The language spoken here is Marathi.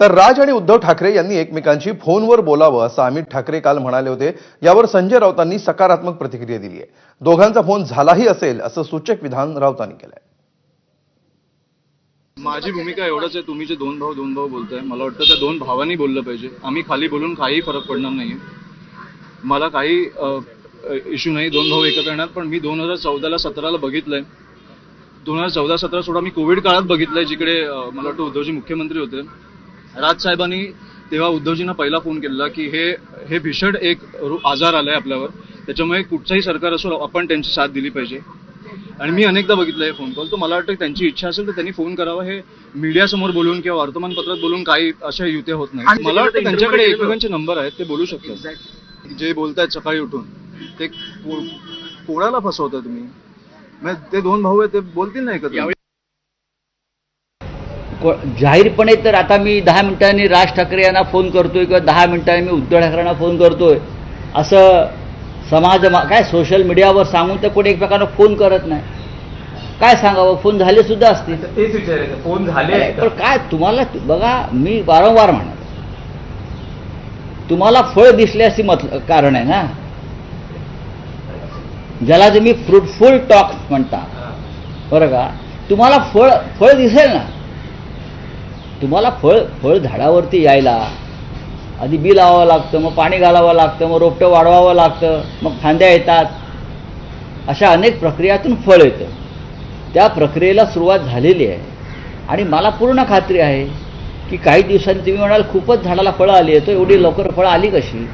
तर राज आणि उद्धव ठाकरे यांनी एकमेकांशी फोनवर बोलावं असं अमित ठाकरे काल म्हणाले होते. यावर संजय राऊतांनी सकारात्मक प्रतिक्रिया दिली आहे. दोघांचा फोन झालाही असेल असं सूचक विधान राऊतांनी केलंय. माझी भूमिका एवढंच आहे. तुम्ही जे दोन भाऊ दोन भाऊ बोलताय मला वाटतं त्या दोन भावांनी बोललं पाहिजे. आम्ही खाली बोलून काही फरक पडणार नाही मला काही इश्यू नाही. दोन भाऊ एकत्र येणार पण मी दोन हजार चौदाला सतराला बघितलंय. दोन हजार चौदा सतरा सोडा मी कोविड काळात बघितलंय जिकडे मला वाटतं उद्धवजी मुख्यमंत्री होते. राज साहेबांनी तेव्हा उद्धवजींना पहिला फोन केलेला की हे हे भीषण एक आजार आलाय आपल्यावर. त्याच्यामुळे कुठचंही सरकार असो आपण त्यांची साथ दिली पाहिजे. आणि मी अनेकदा बघितलं हे फोन कॉल तर मला वाटतं त्यांची इच्छा असेल तर त्यांनी फोन करावा. हे मीडिया समोर बोलून किंवा वर्तमानपत्रात बोलून काही अशा युत्या होत नाही मला वाटतं त्यांच्याकडे एकमेकांचे नंबर आहेत ते बोलू शकतात. जे बोलतायत सकाळी उठून ते कोणाला फसवता तुम्ही? ते दोन भाऊ आहेत ते बोलतील ना एकत्र? जाहीरपणे तर आता मी दहा मिनिटांनी राज ठाकरे यांना फोन करतोय किंवा दहा मिनिटांनी मी उद्धव ठाकरेंना फोन करतोय. असं समाज काय सोशल मीडियावर सांगून तर कोणी एकमेकांना फोन करत नाही. काय सांगावं? फोन झाले सुद्धा असतील. तेच विचारायचं फोन झाले पण? काय तुम्हाला बघा मी वारंवार म्हणत तुम्हाला फळ दिसले असे मत कारण आहे ना. ज्याला तुम्ही फ्रुटफुल टॉक म्हणता. बरं का? तुम्हाला फळ फळ दिसेल ना. तुम्हाला फळ फळ झाडावरती यायला. आधी बी लावावं लागतं मग पाणी घालावं लागतं मग रोपटं वाढवावं लागतं मग फांद्या येतात. अशा अनेक प्रक्रियातून फळ येतं. त्या प्रक्रियेला सुरुवात झालेली आहे. आणि मला पूर्ण खात्री आहे की काही दिवसांनी तुम्ही म्हणाल खूपच झाडाला फळं आली आहे तो एवढी लवकर फळं आली कशी?